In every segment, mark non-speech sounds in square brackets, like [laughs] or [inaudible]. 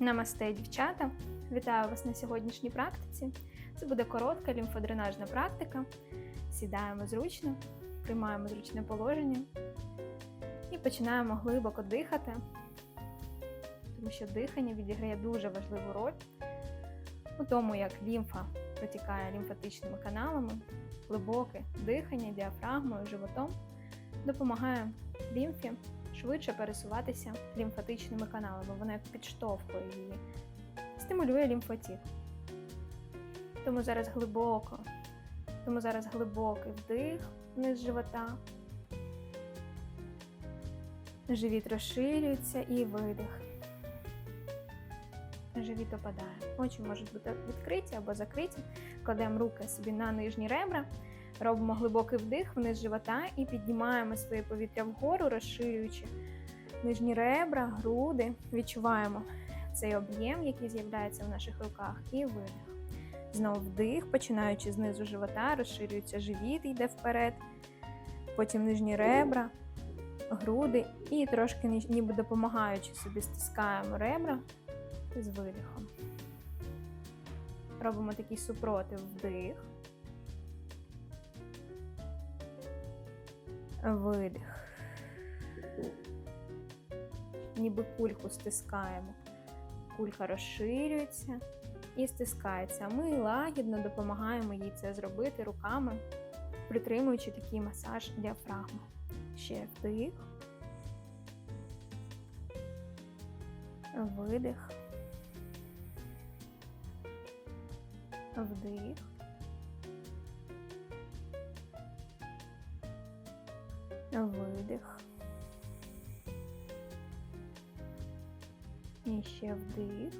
Намасте, дівчата! Вітаю вас на сьогоднішній практиці. Це буде коротка лімфодренажна практика. Сідаємо зручно, приймаємо зручне положення і починаємо глибоко дихати, тому що дихання відіграє дуже важливу роль у тому, як лімфа протікає лімфатичними каналами, глибоке дихання діафрагмою, животом допомагає лімфі швидше пересуватися лімфатичними каналами. Вона підштовхує її, стимулює лімфотік. Тому зараз глибоко, тому зараз глибокий вдих вниз живота. Живіт розширюється і видих. Живіт опадає. Очі можуть бути відкриті або закриті. Кладемо руки собі на нижні ребра, робимо глибокий вдих вниз живота і піднімаємо своє повітря вгору, розширюючи нижні ребра, груди. Відчуваємо цей об'єм, який з'являється в наших руках, і видих. Знову вдих, починаючи знизу живота, розширюється живіт, йде вперед. Потім нижні ребра, груди і трошки ніби допомагаючи собі стискаємо ребра з видихом. Робимо такий супротив вдих. Видих. Ніби кульку стискаємо. Кулька розширюється і стискається. Ми лагідно допомагаємо їй це зробити руками, притримуючи такий масаж діафрагми. Ще вдих. Видих. Вдих. Видих. І ще вдих.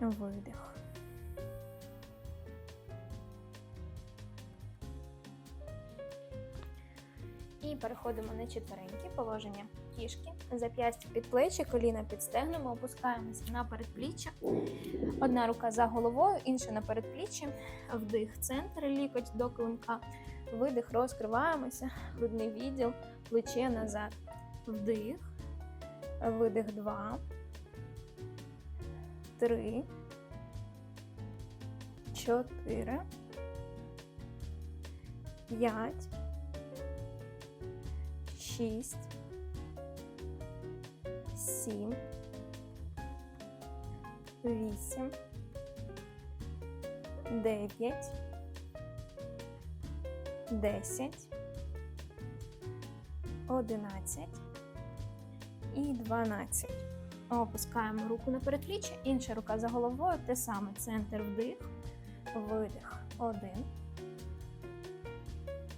Видих. І переходимо на четверенькі положення кішки. Зап'ястя під плечі, коліна під стегнемо, опускаємося на передпліччя. Одна рука за головою, інша на передпліччі. Вдих, центр, лікоть до клинка. Видих, розкриваємося, грудний відділ, плече назад. Вдих, видих, два, три, чотири, п'ять, шість, сім, вісім, дев'ять, десять, одинадцять і дванадцять. Опускаємо руку на передпліччя, інша рука за головою, те саме центр вдих, видих. Один,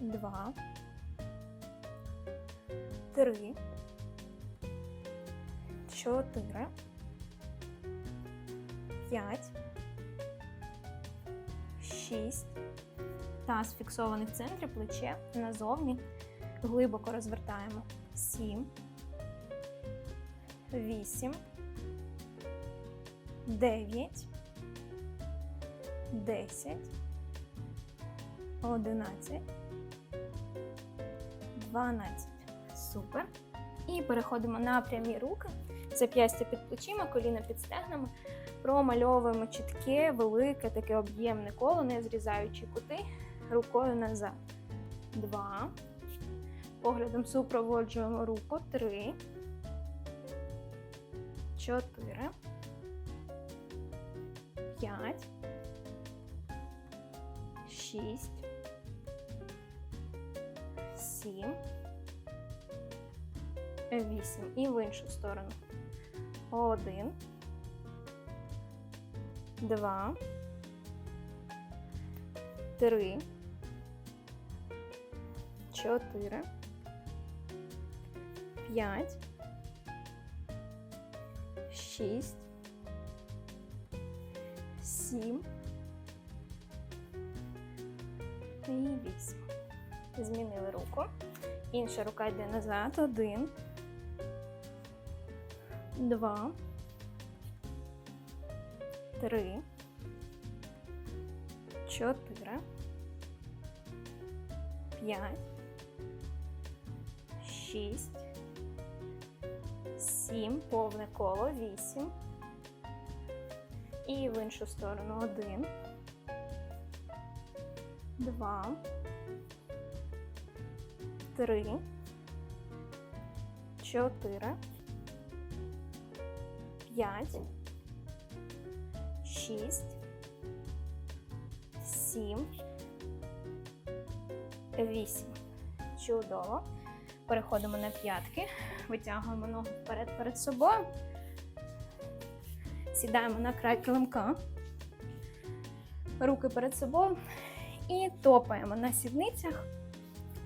два, три, чотири, п'ять, шість. Таз фіксований в центрі, плече назовні. Глибоко розвертаємо. Сім, вісім, дев'ять, десять, одинадцять, дванадцять. Супер. І переходимо на прямі руки. Зап'ястя під плечима, коліна під стегнами. Промальовуємо чітке, велике, таке об'ємне коло, не зрізаючи кути, рукою назад. Два. Поглядом супроводжуємо руку. Три. Чотири. П'ять. Шість. Сім. Вісім. І в іншу сторону. Один. Два. Три. Чотири. П'ять. Шість. Сім. І вісім. Змінили руку. Інша рука йде назад. Один. Два. Три. Чотири. П'ять. Шість. сім, повне коло, вісім. І в іншу сторону один, два, три, чотири, п'ять, шість, сім, вісім. Чудово. Переходимо на п'ятки, витягуємо ногу вперед перед собою. Сідаємо на край килимка, руки перед собою і топаємо на сідницях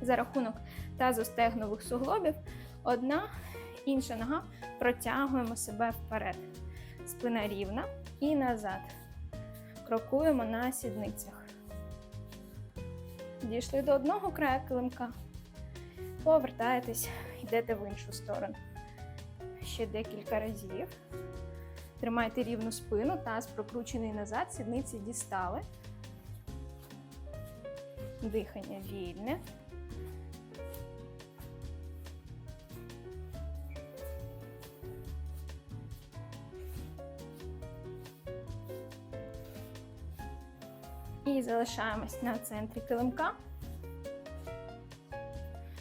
за рахунок тазостегнових суглобів. Одна, інша нога протягуємо себе вперед. Спина рівна і назад. Крокуємо на сідницях. Дійшли до одного краю килимка. Повертаєтесь, йдете в іншу сторону. Ще декілька разів. Тримайте рівну спину, таз прокручений назад, сідниці дістали. Дихання вільне. І залишаємось на центрі килимка.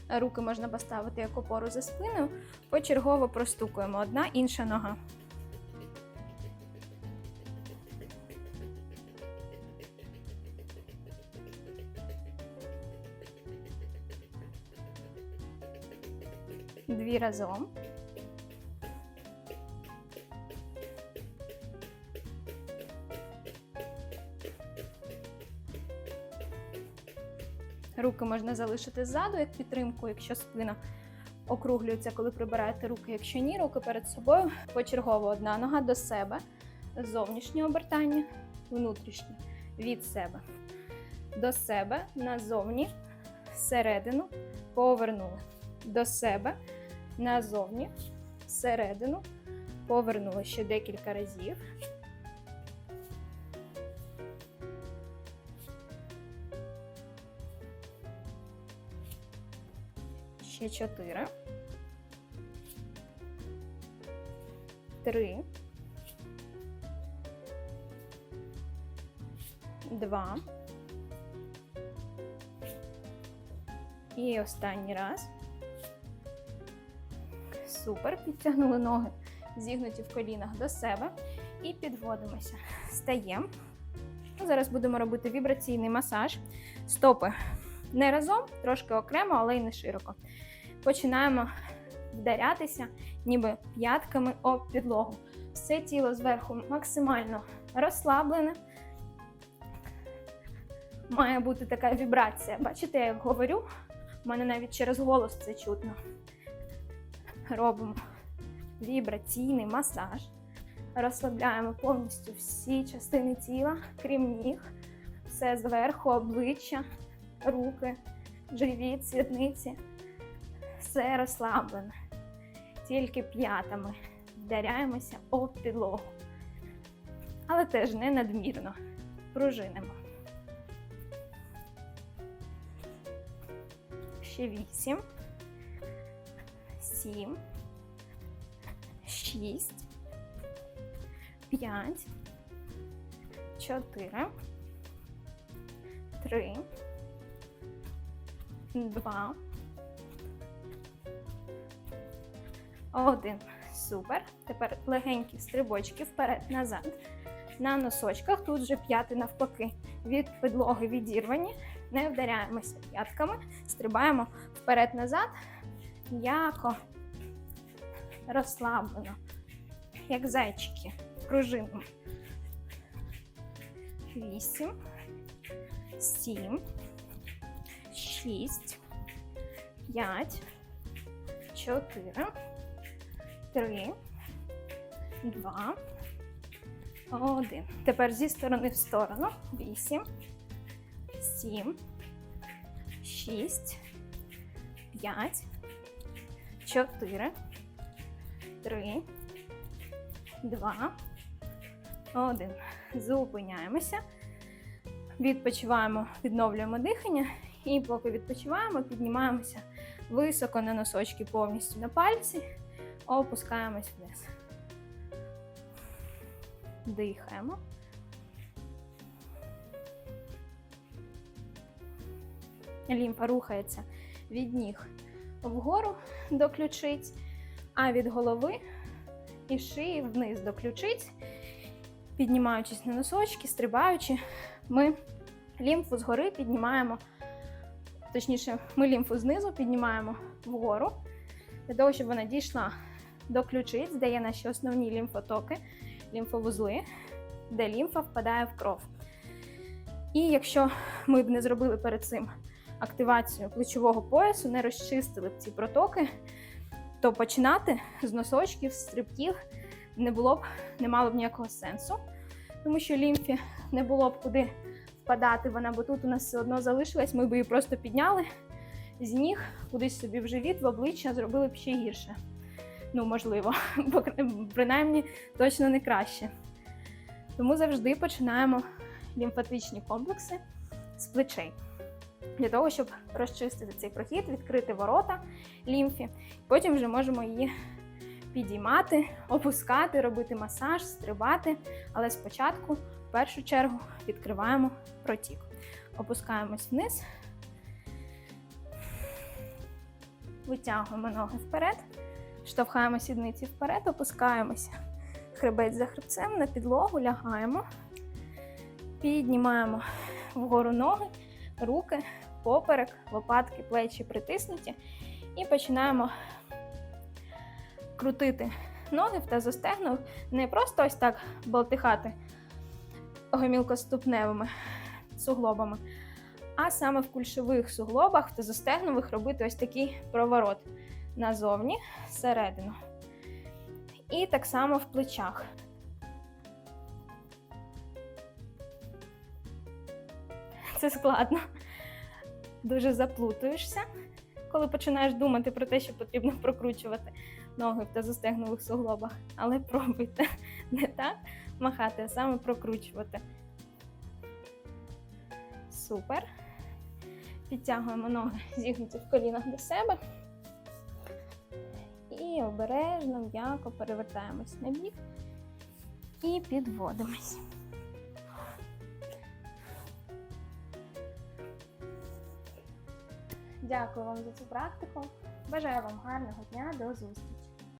Руки можна поставити як опору за спиною. Почергово простукуємо одна інша нога. Дві разом. Руки можна залишити ззаду як підтримку, якщо спина округлюється, коли прибираєте руки. Якщо ні, руки перед собою. Почергово одна нога до себе, зовнішнє обертання, внутрішнє від себе. До себе назовні, всередину, повернули. До себе, назовні, всередину, повернули ще декілька разів. Ще чотири. Три. Два. І останній раз. Супер. Підтягнули ноги, зігнуті в колінах до себе. І підводимося. Стаємо. Зараз будемо робити вібраційний масаж. Стопи не разом, трошки окремо, але й не широко. Починаємо вдарятися, ніби п'ятками об підлогу. Все тіло зверху максимально розслаблене. Має бути така вібрація. Бачите, я як говорю, у мене навіть через голос це чутно. Робимо вібраційний масаж. Розслабляємо повністю всі частини тіла, крім ніг, все зверху, обличчя, руки, живіт, сідниці. Все розслаблене. Тільки п'ятами вдаряємося об підлогу. Але теж не надмірно. Пружинимо. Ще вісім. Сім. Шість. П'ять. Чотири. Три. Два. Один. Супер. Тепер легенькі стрибочки вперед-назад. На носочках. Тут же п'яти навпаки. Від підлоги відірвані. Не вдаряємося п'ятками. Стрибаємо вперед-назад. М'яко. Розслаблено. Як зайчики. Пружинимо. Вісім. Сім. Шість. П'ять. Чотири. Три. Два. Один. Тепер зі сторони в сторону. Вісім. Сім. Шість. П'ять. Чотири. Три. Два. Один. Зупиняємося. Відпочиваємо, відновлюємо дихання. І поки відпочиваємо, піднімаємося високо на носочки повністю на пальці. опускаємось вниз. Дихаємо. Лімфа рухається від ніг вгору до ключиць, а від голови і шиї вниз до ключиць, піднімаючись на носочки, стрибаючи, ми лімфу згори піднімаємо, точніше, ми лімфу знизу піднімаємо вгору, для того, щоб вона дійшла до ключиць, де є наші основні лімфотоки, лімфовузли, де лімфа впадає в кров. І якщо ми б не зробили перед цим активацію плечового поясу, не розчистили б ці протоки, то починати з носочків, з стрибків не було б, не мало б ніякого сенсу, тому що лімфі не було б куди впадати вона, бо тут у нас все одно залишилась, ми б її просто підняли з ніг кудись собі в живіт, в обличчя зробили б ще гірше. Ну, можливо, [laughs] принаймні точно не краще. Тому завжди починаємо лімфатичні комплекси з плечей. Для того, щоб розчистити цей прохід, відкрити ворота лімфі. Потім вже можемо її підіймати, опускати, робити масаж, стрибати. Але спочатку, першу чергу, відкриваємо протік. Опускаємось вниз, витягуємо ноги вперед, штовхаємо сідниці вперед, опускаємося. Хребець за хребцем на підлогу, лягаємо, піднімаємо вгору ноги, руки, поперек, лопатки, плечі притиснуті. І починаємо крутити ноги в тазостегну, не просто ось так болтихати гомілкоступневими суглобами, а саме в кульшових суглобах, в тазостегнових робити ось такий проворот назовні, всередину. І так само в плечах. Це складно. Дуже заплутуєшся, коли починаєш думати про те, що потрібно прокручувати ноги в тазостегнових суглобах. Але пробуйте не так махати, а саме прокручувати. Супер. Підтягуємо ноги зігнуті в колінах до себе. І обережно, м'яко перевертаємось на бік і підводимось. Дякую вам за цю практику. Бажаю вам гарного дня, до зустрічі!